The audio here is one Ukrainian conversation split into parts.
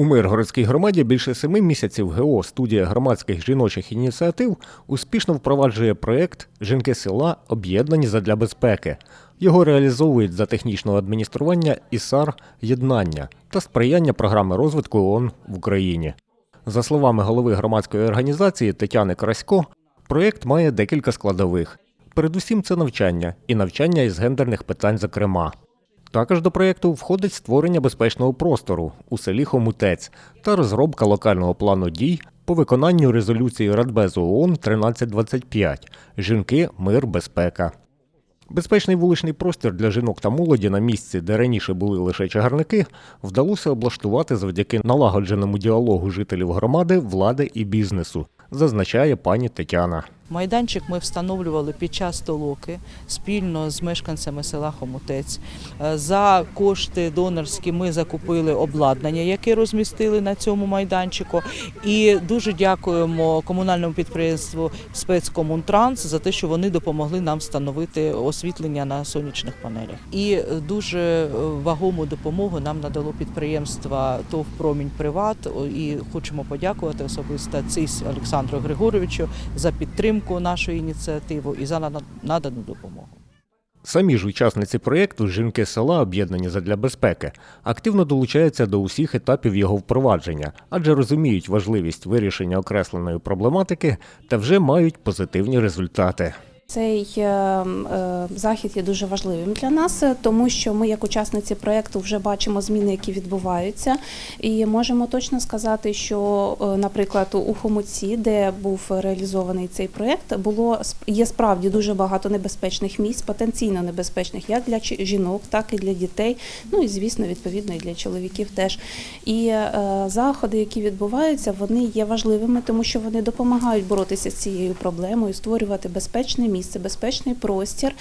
У Миргородській громаді більше семи місяців ГО студія громадських жіночих ініціатив успішно впроваджує проєкт Жінки села об'єднані задля безпеки. Його реалізовують за технічного адміністрування ІСАР єднання та сприяння програми розвитку ООН в Україні. За словами голови громадської організації Тетяни Красько, проєкт має декілька складових. Передусім, це навчання і навчання із гендерних питань, зокрема. Також до проєкту входить створення безпечного простору у селі Хомутець та розробка локального плану дій по виконанню резолюції Радбезу ООН 1325 Жінки, мир, безпека. Безпечний вуличний простір для жінок та молоді на місці, де раніше були лише чагарники, вдалося облаштувати завдяки налагодженому діалогу жителів громади, влади і бізнесу, зазначає пані Тетяна. Майданчик ми встановлювали під час толоки спільно з мешканцями села Хомутець. Е, За кошти донорські ми закупили обладнання, яке розмістили на цьому майданчику. І дуже дякуємо комунальному підприємству спецкомунтранс за те, що вони допомогли нам встановити освітлення на сонячних панелях. І дуже вагому допомогу нам надало підприємство ТОВ Промінь Приват. І хочемо подякувати особисто ЦИС Олександру Григоровичу за підтримку нашої ініціативи і за надану допомогу. Самі ж учасниці проєкту Жінки села об'єднані задля безпеки активно долучаються до усіх етапів його впровадження, адже розуміють важливість вирішення окресленої проблематики та вже мають позитивні результати. Цей е, е, захід є дуже важливим для нас, е, тому що ми, як учасниці проєкту, вже бачимо зміни, які відбуваються, і можемо точно сказати, що, е, наприклад, у Хомуці, де був реалізований цей проєкт, було є справді дуже багато небезпечних місць, потенційно небезпечних як для жінок, так і для дітей. Ну і звісно, відповідно, і для чоловіків теж. І заходи, які відбуваються, вони є важливими, тому що вони допомагають боротися з цією проблемою, створювати безпечне місце, безпечний простір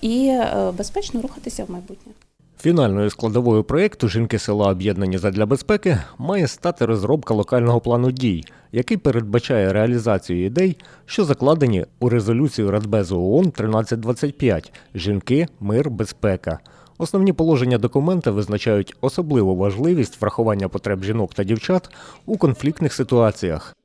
і е, безпечно рухатися в майбутнє. Фінальною складовою проєкту Жінки села об'єднані задля безпеки має стати розробка локального плану дій, який передбачає реалізацію ідей, що закладені у резолюцію Радбезу ООН 1325 Жінки, мир, безпека. Основні положення документа визначають особливу важливість врахування потреб жінок та дівчат у конфліктних ситуаціях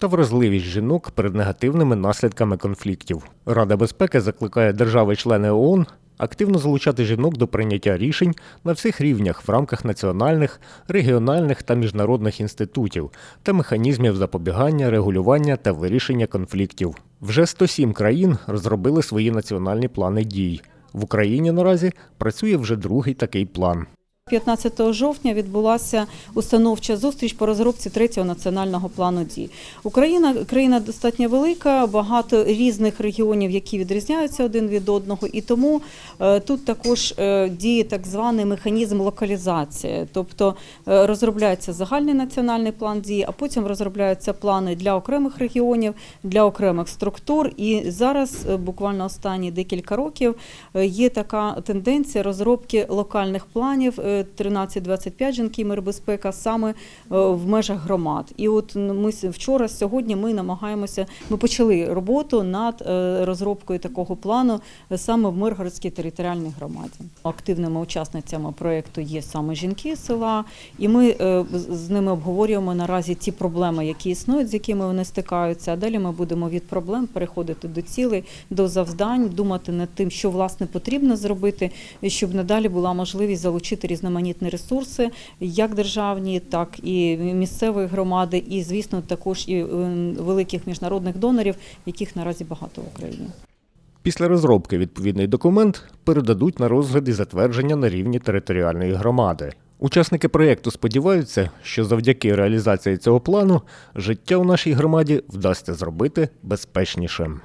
та вразливість жінок перед негативними наслідками конфліктів. Рада безпеки закликає держави-члени ООН активно залучати жінок до прийняття рішень на всіх рівнях в рамках національних, регіональних та міжнародних інститутів та механізмів запобігання, регулювання та вирішення конфліктів. Вже 107 країн розробили свої національні плани дій. В Україні наразі працює вже другий такий план. 15 жовтня відбулася установча зустріч по розробці третього національного плану дій. Україна країна достатньо велика, багато різних регіонів, які відрізняються один від одного, і тому е, тут також е, діє так званий механізм локалізації, тобто е, розробляється загальний національний план дій, а потім розробляються плани для окремих регіонів, для окремих структур. І зараз, буквально останні декілька років, є така тенденція розробки локальних планів 13-25 жінки мир безпека саме е, в межах громад. І от ми вчора, сьогодні ми намагаємося. Ми почали роботу над е, розробкою такого плану е, саме в Миргородській територіальній громаді. Активними учасницями проєкту є саме жінки села, і ми з- ними обговорюємо наразі ті проблеми, які існують, з якими вони стикаються. А далі ми будемо від проблем переходити до цілей, до завдань, думати над тим, що власне потрібно зробити, щоб надалі була можливість залучити різноманітні ресурси, як державні, так і місцевої громади, і звісно, також і е, великих міжнародних донорів, яких наразі багато в Україні. Після розробки відповідний документ передадуть на розгляд і затвердження на рівні територіальної громади. Учасники проєкту сподіваються, що завдяки реалізації цього плану життя у нашій громаді вдасться зробити безпечнішим.